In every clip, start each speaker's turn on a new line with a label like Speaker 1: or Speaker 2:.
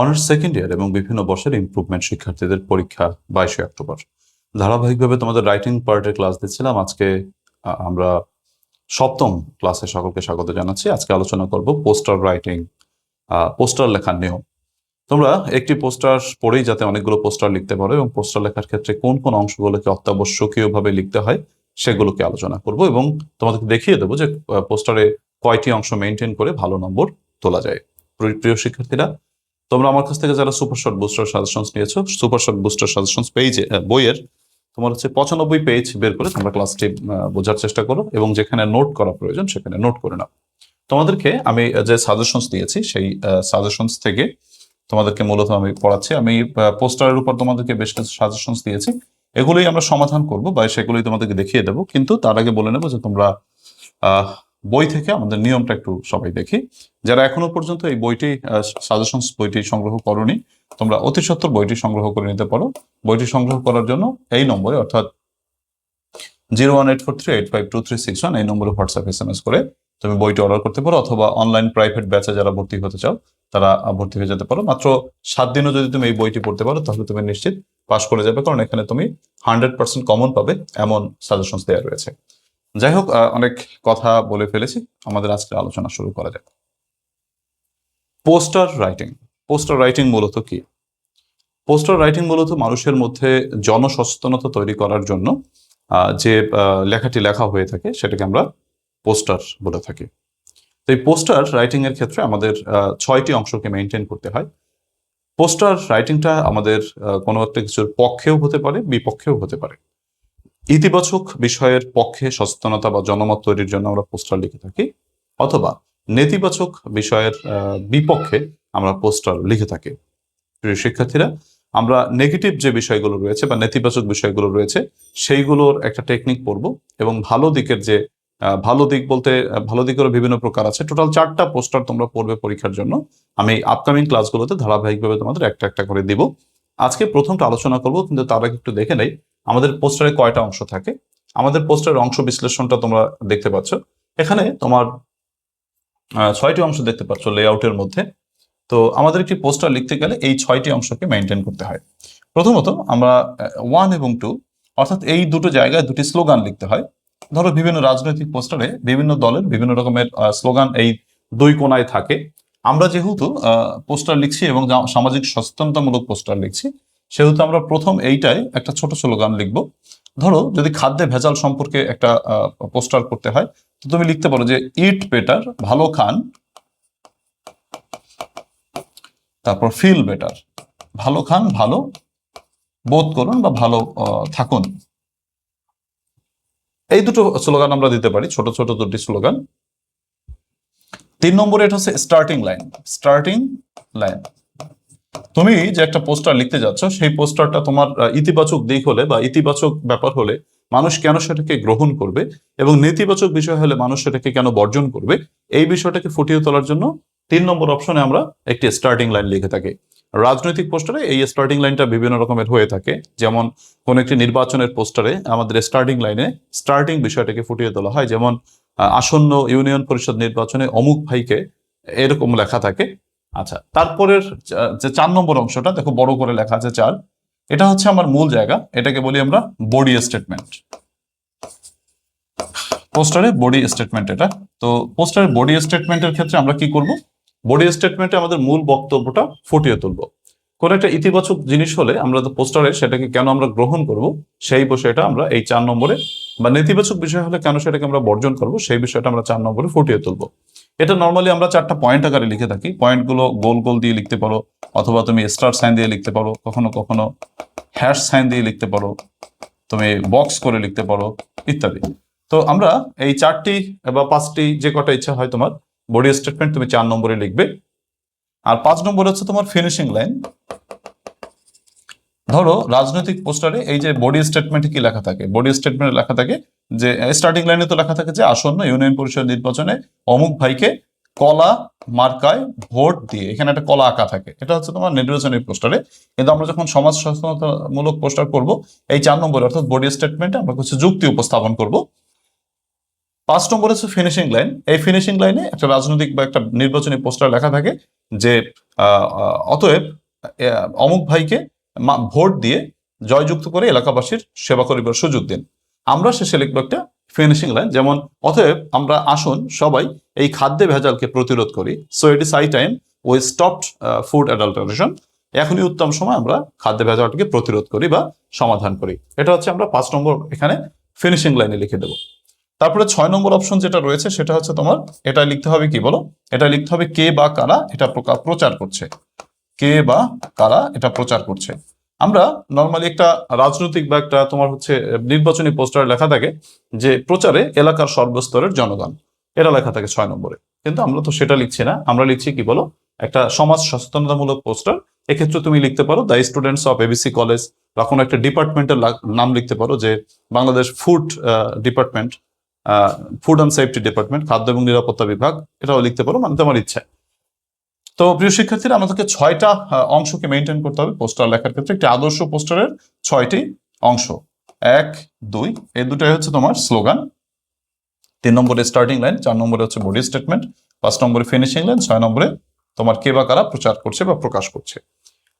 Speaker 1: Honours second year এবং বিভিন্ন বর্ষের ইমপ্রুভমেন্ট শিক্ষার্থীদের পরীক্ষা বাইশে অক্টোবর। ধারাবাহিকভাবে তোমাদের রাইটিং পার্টের ক্লাস দিচ্ছিলাম। আজকে আমরা সপ্তম ক্লাসে সকলকে স্বাগত জানাচ্ছি। আজকে আলোচনা করব পোস্টার রাইটিং পোস্টার লেখার নিয়ম। তোমরা একটি পোস্টার পড়েই যাতে অনেকগুলো পোস্টার লিখতে পারো এবং পোস্টার লেখার ক্ষেত্রে কোন কোন অংশগুলোকে অত্যাবশ্যকীয়ভাবে লিখতে হয় সেগুলোকে আলোচনা করব এবং তোমাদেরকে দেখিয়ে দেবো যে পোস্টারে কয়টি অংশ মেনটেন করে ভালো নম্বর তোলা যায়। প্রিয় শিক্ষার্থীরা তোমরা আমার কাছ থেকে যারা সুপার শর্ট বুস্টার সাজেশনস নিয়েছো সুপার শর্ট বুস্টার সাজেশনস পেজে বইয়ের তোমার হচ্ছে পঁচানব্বই পেজ বের করে তোমরা ক্লাসটি বোঝার চেষ্টা করো এবং যেখানে নোট করা প্রয়োজন সেখানে নোট করে নাও। তোমাদেরকে আমি যে সাজেশনস দিয়েছি সেই সাজেশনস থেকে তোমাদেরকে মূলত আমি পড়াচ্ছি। আমি পোস্টারের উপর তোমাদেরকে বেশ কিছু সাজেশনস দিয়েছি। এগুলোই আমরা সমাধান করব বা সেগুলোই তোমাদেরকে দেখিয়ে দেবো। কিন্তু তার আগে বলে নেব যে তোমরা বই থেকে আমাদের নিয়মটা একটু সবাই দেখি। যারা এখনও পর্যন্ত এই বইটি সাজেশনস বইটি সংগ্রহ করনি, তোমরা অতি সত্তর বইটি সংগ্রহ করে নিতে পারো। বইটি সংগ্রহ করার জন্য এই নম্বরে, অর্থাৎ zero one eight four three eight five two three six one এই নম্বরে হোয়াটসঅ্যাপ এস এম এস করে তুমি বইটি অর্ডার করতে পারো, অথবা অনলাইন প্রাইভেট ব্যাচে যারা ভর্তি হতে চাও, তারা ভর্তি হয়ে যেতে পারো। মাত্র সাত দিনও যদি তুমি এই বইটি পড়তে পারো, তাহলে তুমি নিশ্চিত পাশ করে যাবে, কারণ এখানে তুমি হান্ড্রেড পার্সেন্ট কমন পাবে, এমন সাজেশনস দেওয়া রয়েছে। যাই হোক অনেক কথা বলে ফেলেছি। আমাদের আজকের আলোচনা শুরু করা যাক। Poster writing. পোস্টার রাইটিং মূলত কি? পোস্টার রাইটিং মূলত মানুষের মধ্যে জনসচেতনতা তৈরি করার জন্য যে লেখাটি লেখা হয়ে থাকে, সেটাকে আমরা পোস্টার বলে থাকি। তো এই পোস্টার রাইটিং এর ক্ষেত্রে আমাদের ছয়টি অংশকে মেনটেন করতে হয়। পোস্টার রাইটিংটা আমাদের কোনো একটা কিছুর পক্ষেও হতে পারে, বিপক্ষেও হতে পারে। ইতিবাচক বিষয়ের পক্ষে সচেতনতা বা জনমত তৈরির জন্য আমরা পোস্টার লিখে থাকি, অথবা নেতিবাচক বিষয়ের বিপক্ষে আমরা পোস্টার লিখে থাকি। প্রিয় শিক্ষার্থীরা, আমরা নেগেটিভ যে বিষয়গুলো রয়েছে বা নেতিবাচক বিষয়গুলো রয়েছে, সেইগুলোর একটা টেকনিক পড়ব এবং ভালো দিকের যে ভালো দিক বলতে ভালো দিকেরও বিভিন্ন প্রকার আছে। টোটাল চারটা পোস্টার তোমরা পড়বে পরীক্ষার জন্য। আমি আপকামিং ক্লাসগুলোতে ধারাবাহিকভাবে তোমাদের একটা একটা করে দিব। আজকে প্রথমটা আলোচনা করব, কিন্তু তার আগে একটু দেখে নেই। আমাদের পোস্টারে কয়টা অংশ থাকে? আমাদের পোস্টারের অংশ বিশ্লেষণটা তোমরা দেখতে পাচ্ছ। এখানে তোমার ছয়টি অংশ দেখতে পাচ্ছ লেআউটের মধ্যে। তো আমাদের একটি পোস্টার লিখতে গেলে এই ছয়টি অংশকে মেনটেন করতে হয়। প্রথমত আমরা ওয়ান এবং টু অর্থাৎ এই দুটো জায়গায় দুটি স্লোগান লিখতে হয়। ধরো বিভিন্ন রাজনৈতিক পোস্টারে বিভিন্ন দলের বিভিন্ন রকমের স্লোগান এই দুই কোনায় থাকে। আমরা যেহেতু পোস্টার লিখছি এবং সামাজিক সচেতনতামূলক পোস্টার লিখছি সেহেতু আমরা প্রথম এইটাই একটা ছোট স্লোগান লিখব। ধরো, যদি খাদ্যে ভেজাল সম্পর্কে একটা পোস্টার করতে হয়, তো তুমি লিখতে পারো যে ইট বেটার ভালো খান। তারপর ফিল বেটার ভালো খান, ভালো বোধ করুন বা ভালো থাকুন। এই দুটো স্লোগান আমরা দিতে পারি, ছোট ছোট দুটি স্লোগান। তিন নম্বরে এটা হচ্ছে স্টার্টিং লাইন স্টার্টিং লাইন তুমি যে একটা পোস্টার লিখতে যাচ্ছ, সেই পোস্টারটা তোমার ইতিবাচক দিক হলে বা ইতিবাচক ব্যাপার হলে মানুষ কেন সেটাকে গ্রহণ করবে এবং নেতিবাচক বিষয় হলে মানুষ সেটাকে কেন বর্জন করবে, এই বিষয়টাকে ফুটিয়ে তোলার জন্য তিন নম্বর অপশনে আমরা একটি স্টার্টিং লাইন লিখে থাকি। রাজনৈতিক পোস্টারে এই স্টার্টিং লাইনটা বিভিন্ন রকমের হয়ে থাকে। যেমন কোন একটি নির্বাচনের পোস্টারে আমাদের স্টার্টিং লাইনে স্টার্টিং বিষয়টাকে ফুটিয়ে তোলা হয়। যেমন আসন্ন ইউনিয়ন পরিষদ নির্বাচনে অমুক ভাইকে এরকম লেখা থাকে। আচ্ছা তারপরের যে চার নম্বর অংশটা, দেখো বড় করে লেখা আছে চার। এটা হচ্ছে আমার মূল জায়গা, এটাকে বলি আমরা বডি স্টেটমেন্ট পোস্টারে বডি স্টেটমেন্ট এটা। তো পোস্টারের বডি স্টেটমেন্টের ক্ষেত্রে আমরা কি করব? বডি স্টেটমেন্টে আমাদের মূল বক্তব্যটা ফুটিয়ে তুলব। কোন একটা ইতিবাচক জিনিস হলে আমরা তো পোস্টারে সেটাকে কেন আমরা গ্রহণ করব, সেই বিষয়টা আমরা এই চার নম্বরে, বা নেতিবাচক বিষয় হলে কেন সেটাকে আমরা বর্জন করব, সেই বিষয়টা আমরা চার নম্বরে ফুটিয়ে তুলব। এটা নর্মালি আমরা চারটা পয়েন্ট আকারে লিখে থাকি। পয়েন্টগুলো গোল গোল দিয়ে লিখতে পারো, অথবা তুমি স্টার সাইন দিয়ে লিখতে পারো, কখনো কখনো হ্যাশ সাইন দিয়ে লিখতে পারো, তুমি বক্স করে লিখতে পারো, ইত্যাদি। তো আমরা এই চারটি বা পাঁচটি যে কটা ইচ্ছা হয় তোমার বডি স্টেটমেন্ট তুমি চার নম্বরে লিখবে। আর পাঁচ নম্বর হচ্ছে তোমার ফিনিশিং লাইন ধরো রাজনৈতিক পোস্টারে এই যে বডি স্টেটমেন্টে কি লেখা থাকে? বডি স্টেটমেন্টে লেখা থাকে যে স্টার্টিং লাইনে তো লেখা থাকে যে, আসন্ন ইউনিয়ন পরিষদ নির্বাচনে অমুক ভাইকে কলা মার্কায় ভোট দিয়ে, এখানে একটা কলা আঁকা থাকে। এটা হচ্ছে তোমার নির্বাচনী পোস্টারে। কিন্তু আমরা যখন সমাজ সচেতনতামূলক পোস্টার করব, এই চার নম্বরে অর্থাৎ বডি স্টেটমেন্টে আমরা কিছু যুক্তি উপস্থাপন করব। পাঁচ নম্বর হচ্ছে ফিনিশিং লাইন এই ফিনিশিং লাইনে একটা রাজনৈতিক বা একটা নির্বাচনী পোস্টার লেখা থাকে যে অতএব অমুক ভাইকে ভোট দিয়ে জয়যুক্ত করে এলাকাবাসীর সেবা করিবার সুযোগ দিন। আমরা শেষে লিখব একটা ফিনিশিং লাইন যেমন অতএব আমরা আসুন সবাই এই খাদ্যে ভেজালকে প্রতিরোধ করি। So it is high time we stopped food adulteration এখনই উত্তম সময় আমরা খাদ্য ভেজালটিকে প্রতিরোধ করি বা সমাধান করি। এটা হচ্ছে আমরা পাঁচ নম্বর এখানে ফিনিশিং লাইনে লিখে দেবো। তারপরে ছয় নম্বর অপশন যেটা রয়েছে, সেটা হচ্ছে তোমার, এটা লিখতে হবে কি বলো? এটা লিখতে হবে কে বা কারা, এটা প্রচার করছে। কে বা কারা এটা প্রচার করছে। আমরা নর্মালি একটা রাজনৈতিক বা একটা তোমার হচ্ছে নির্বাচনী পোস্টার লেখা থাকে যে প্রচারে এলাকার সর্বস্তরের জনগণ। এটা লেখা থাকে ছয় নম্বরে। কিন্তু আমরা তো সেটা লিখছি না। আমরা লিখছি কি বলো? একটা সমাজ সচেতনতামূলক পোস্টার। এক্ষেত্রে তুমি লিখতে পারো the students of ABC college বা কোনো একটা ডিপার্টমেন্টের নাম লিখতে পারো যে Bangladesh food department food and safety department, খাদ্য এবং নিরাপত্তা বিভাগ, এটাও লিখতে পারো মানে তোমার ইচ্ছা। তো প্রিয় শিক্ষার্থীরা, আমাদেরকে ছয়টা অংশকে মেনটেন করতে হবে পোস্টার লেখার ক্ষেত্রে। একটি আদর্শ পোস্টারের ছয়টি অংশ। এক, দুই, এই দুটাই হচ্ছে তোমার স্লোগান। তিন নম্বরে স্টার্টিং লাইন চার নম্বরে হচ্ছে বডি স্টেটমেন্ট পাঁচ নম্বরে ফিনিশিং লাইন ছয় নম্বরে তোমার কে বা কারা প্রচার করছে বা প্রকাশ করছে।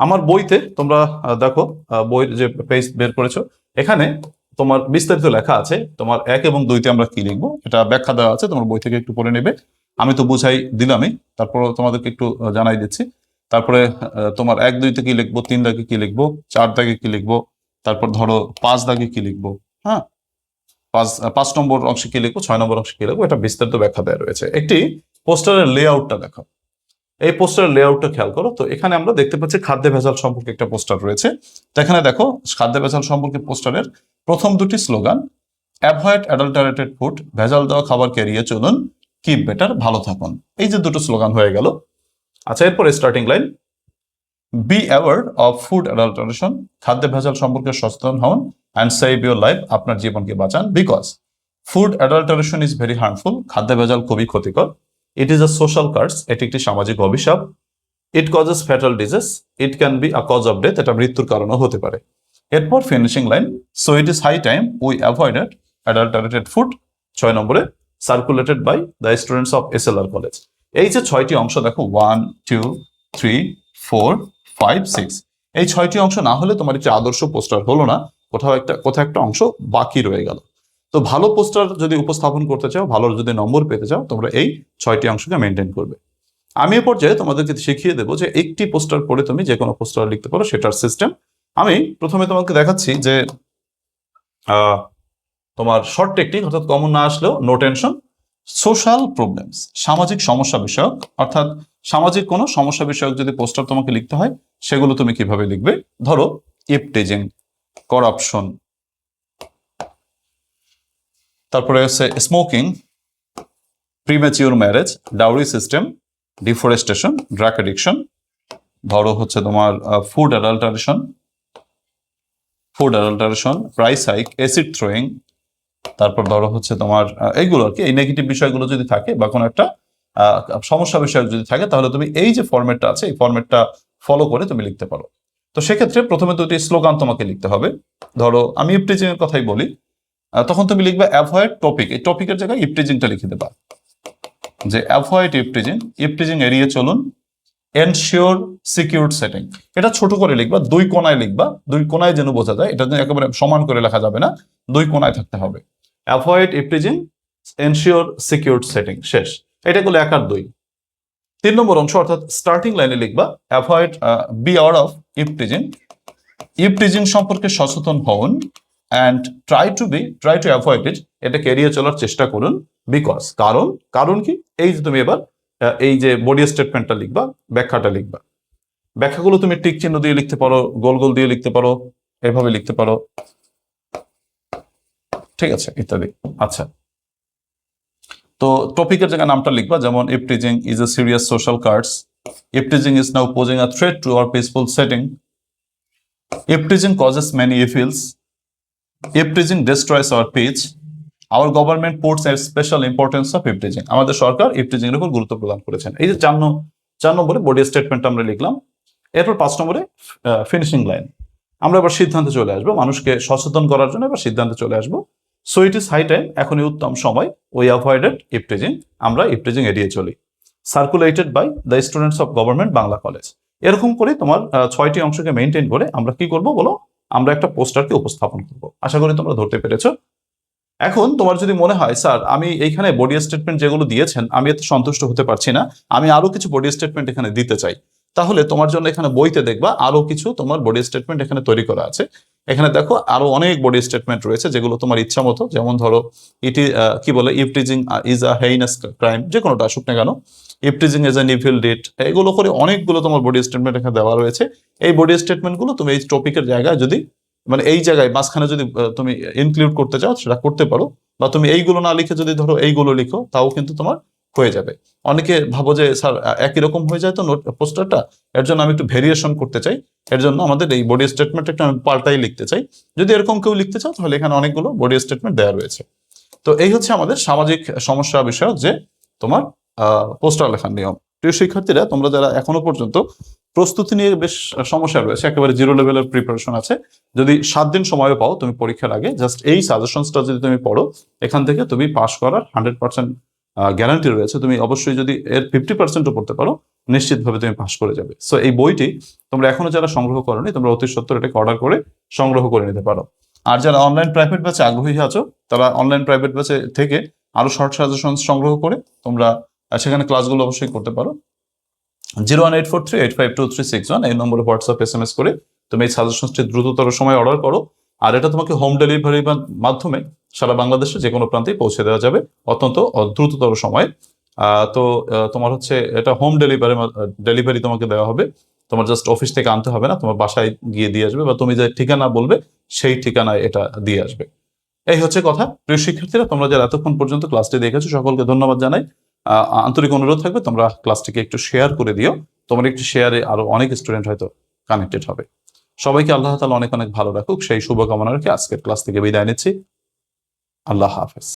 Speaker 1: আমার বইতে তোমরা দেখো বইয়ের যে পেজ বের করেছ, এখানে তোমার বিস্তারিত লেখা আছে। তোমার এক এবং দুইতে আমরা কি লিখব? এটা ব্যাখ্যা দেওয়া আছে, তোমার বই থেকে একটু পড়ে নেবে। আমি তো বুঝাই দিলামই তারপর তোমাদেরকে একটু জানাই দিচ্ছি। তারপরে তোমার এক দুইতে কি লিখব, তিন দাগে কি লিখব, চার দাগে কি লিখব, তারপর ধরো পাঁচ দাগে কি লিখব হ্যাঁ? পাঁচ পাঁচ নম্বর অংশে কি লিখব, ছয় নম্বর অংশে কি লিখব, এটা বিস্তারিত ব্যাখ্যা দেওয়া রয়েছে। একটি পোস্টারের লেআউটটা দেখো এই পোস্টারের লেআউটটা খেয়াল করো, তো এখানে আমরা দেখতে পাচ্ছি খাদ্য ভেজাল সম্পর্কে একটা পোস্টার রয়েছে। তো এখানে দেখো, খাদ্য ভেজাল সম্পর্কে পোস্টারের প্রথম দুটি স্লোগান, অ্যাভয়েড অ্যাডাল্টারেটেড ফুড, ভেজাল দেওয়া খাবার এড়িয়ে চলুন কিপ বেটার ভালো থাকুন। এই যে দুটো স্লোগান হয়ে গেল। আচ্ছা এরপরে starting line be aware of food adulteration খাদ্য ভেজাল সম্পর্কে সচেতন হন অ্যান্ড সেভ ইউর লাইফ আপনার জীবনকে বাঁচান because food adulteration is very harmful খাদ্য ভেজাল খুবই ক্ষতিকর। It is a social curse এটি একটি সামাজিক অভিশাপ। It causes fatal disease it can be a cause of death এটা মৃত্যুর কারণও হতে পারে। এরপর finishing line so it is high time we avoided adulterated food ছয় নম্বরে circulated by the students of S L R college এই যে ছয়টি অংশ, দেখো one two three four five six এই ছয়টি অংশ না হলে তোমার একটি আদর্শ পোস্টার হলো না। কোথাও একটা কোথাও একটা অংশ বাকি রয়ে গেল। তো ভালো পোস্টার যদি উপস্থাপন করতে চাও, ভালো যদি নম্বর পেতে চাও, তোমরা এই ছয়টি অংশকে মেনটেন করবে। আমি এ পর্যায়ে তোমাদেরকে শিখিয়ে দেবো যে একটি পোস্টার পড়ে তুমি যে কোনো পোস্টার লিখতে পারো, সেটার সিস্টেম আমি প্রথমে তোমাকে দেখাচ্ছি যে তোমার শর্ট টেকনিক অর্থাৎ কমন না আসলেও নো টেনশন সোশ্যাল প্রবলেমস সামাজিক সমস্যা বিষয়ক, অর্থাৎ সামাজিক কোনো সমস্যা বিষয়ক যদি পোস্টার তোমাকে লিখতে হয়, সেগুলো তুমি কীভাবে লিখবে? ধরো ইপটেজিং করাপশন তারপরে হচ্ছে smoking premature marriage dowry system deforestation drug addiction ধরো হচ্ছে তোমার food adulteration food adulteration price hike acid throwing তারপর ধরো হচ্ছে তোমার এইগুলো আর কি, এই নেগেটিভ বিষয়গুলো যদি থাকে বা কোনো একটা সমস্যা বিষয় যদি থাকে, তাহলে তুমি এই যে ফরম্যাটটা আছে, এই ফরম্যাটটা ফলো করে তুমি লিখতে পারো। তো সেক্ষেত্রে প্রথমে দুটি স্লোগান তোমাকে লিখতে হবে। ধরো আমি ইপটিজিং এর কথাই বলি তখন তুমি লিখবে অ্যাভয়েড টপিক এই টপিকের জায়গায় ইপটিজিংটা লিখে দেবা। যে অ্যাভয়েড ইপটিজিং ইপটিজিং এড়িয়ে চলুন এনশিওর সিকিউর সেটিং এটা ছোট করে লিখবা, দুই কোনায় লিখবা, দুই কোনায় যেন বোঝা যায়, এটা যেন একেবারে সমান করে লেখা যাবে না, দুই কোনায় থাকতে হবে। Avoid eve teasing ensure secure setting শেষ। এটা গুলো এক আর দুই। তিন নম্বর অংশ, অর্থাৎ স্টার্টিং লাইনে লিখবা avoid be aware of eve teasing eve teasing সম্পর্কে সচেতন হন and try to be try to avoid it এটাকে এড়িয়ে চলার চেষ্টা করুন বিকজ কারণ কারণ কি? এই যে তুমি এবার এই যে বডি স্টেটমেন্টটা লিখবা, ব্যাখ্যাটা লিখবা। ব্যাখ্যাগুলো তুমি টিক চিহ্ন দিয়ে লিখতে পারো, গোল গোল দিয়ে লিখতে পারো, এভাবে লিখতে পারো। ঠিক আছে, ইত্যাদি। আচ্ছা। তো টপিকের জায়গায় নামটা লিখবা, যেমন eve teasing is a serious social curse eve teasing is now posing a threat to our peaceful setting eve teasing causes many evils eve teasing destroys our peace our government ports এর special importance of eve teasing আমাদের সরকার eve teasing এর উপর গুরুত্ব প্রদান করেছেন। এই যে চার চার নম্বরে বডি স্টেটমেন্ট আমরা লিখলাম, এরপর পাঁচ নম্বরে ফিনিশিং লাইন আমরা এবার সিদ্ধান্তে চলে আসব, মানুষকে সচেতন করার জন্য এবার সিদ্ধান্তে চলে আসব। So it is high time এখনই উত্তম সময় ওই অ্যাভয়েডেড ইপটিজিং আমরা ইপটিজিং এড়িয়ে চলি। Circulated by the students of government Bangla college এরকম করে তোমার ছয়টি অংশকে মেনটেন করে আমরা কি করব বলো? আমরা একটা পোস্টারকে উপস্থাপন করব। আশা করি তোমরা ধরতে পেরেছ। এখন তোমার যদি মনে হয়, স্যার, আমি এইখানে বডি স্টেটমেন্ট যেগুলো দিয়েছেন, আমি এতে সন্তুষ্ট হতে পারছি না, আমি আরও কিছু বডি স্টেটমেন্ট এখানে দিতে চাই। তাহলে তোমার জন্য এখানে বইতে দেখবা আরও কিছু তোমার বডি স্টেটমেন্ট এখানে তৈরি করা আছে। এখানে দেখো আরও অনেক বডি স্টেটমেন্ট রয়েছে যেগুলো তোমার ইচ্ছা মতো, যেমন ধরো ইটি কি বলে eve teasing is a heinous crime যে কোনোটা আসুক না কেন eve teasing is an evil deed এগুলো করে অনেকগুলো তোমার বডি স্টেটমেন্ট এখানে দেওয়া রয়েছে। এই বডি স্টেটমেন্টগুলো তুমি এই টপিকের জায়গায় যদি মানে এই জায়গায় মাঝখানে যদি তুমি ইনক্লুড করতে চাও, সেটা করতে পারো। বা তুমি এইগুলো না লিখে যদি ধরো এইগুলো লিখো, তাও কিন্তু তোমার হয়ে যাবে। অনেকে ভাবো যে, স্যার একই রকম হয়ে যায় তো নোট, পোস্টারটা? এর জন্য আমি একটু ভেরিয়েশন করতে চাই। এর জন্য আমাদের এই বডি স্টেটমেন্ট একটু আমি পাল্টাই লিখতে চাই। যদি এরকম কেউ লিখতে চাও, তাহলে এখানে অনেকগুলো বডি স্টেটমেন্ট দেওয়া রয়েছে। তো এই হচ্ছে আমাদের সামাজিক সমস্যা বিষয়ক যে, তোমার পোস্টার লেখার নিয়ম। প্রিয় শিক্ষার্থীরা, তোমরা যারা এখনও পর্যন্ত প্রস্তুতি নিয়ে বেশ সমস্যা রয়েছে, একেবারে জিরো লেভেলের প্রিপারেশন আছে, যদি সাত দিন সময় পাও, তুমি পরীক্ষার আগে জাস্ট এই সাজেশনসটা যদি তুমি পড়ো, এখান থেকে তুমি পাস করার হান্ড্রেড পার্সেন্ট গ্যারান্টি রয়েছে, তুমি অবশ্যই যদি এর ফিফটি পার্সেন্টও পড়তে পারো, নিশ্চিতভাবে তুমি পাস করে যাবে। সো এই বইটি তোমরা এখনও যারা সংগ্রহ করনি, তোমরা অতি সত্তর এটাকে অর্ডার করে সংগ্রহ করে নিতে পারো। আর যারা অনলাইন প্রাইভেট ব্যাচে আগ্রহী আছো, তারা অনলাইন প্রাইভেট ব্যাচে থেকে আরও শর্ট সাজেশন সংগ্রহ করে তোমরা সেখানে ক্লাসগুলো অবশ্যই করতে পারো। Zero one eight four three eight five two three six one এই নম্বরে হোয়াটসঅ্যাপ এস এম এস করে তুমি এই সাজেশনটি দ্রুততর সময় অর্ডার করো। আর এটা তোমাকে হোম ডেলিভারির মাধ্যমে সারা বাংলাদেশে যে কোনো প্রান্তেই পৌঁছে দেওয়া যাবে অত্যন্ত দ্রুততর সময়ে। তো তোমার হচ্ছে এটা হোম ডেলিভারি ডেলিভারি তোমাকে দেওয়া হবে। তোমার জাস্ট অফিস থেকে আনতে হবে না, তোমার বাসায় গিয়ে দিয়ে আসবে বা তুমি যে ঠিকানা বলবে, সেই ঠিকানায় এটা দিয়ে আসবে। এই হচ্ছে কথা। প্রিয় শিক্ষার্থীরা, তোমরা যারা এতক্ষণ পর্যন্ত ক্লাসটি দেখেছ, সকলকে ধন্যবাদ জানাই। আন্তরিক অনুরোধ থাকবে, তোমরা ক্লাসটিকে একটু শেয়ার করে দিও। তোমার একটু শেয়ারে আরও অনেক স্টুডেন্ট হয়তো কানেক্টেড হবে। সবাইকে আল্লাহ তালা অনেক অনেক ভালো রাখুক। সেই শুভকামনা রেখে আজকের ক্লাস থেকে বিদায় নিচ্ছি। আল্লাহ হাফেজ।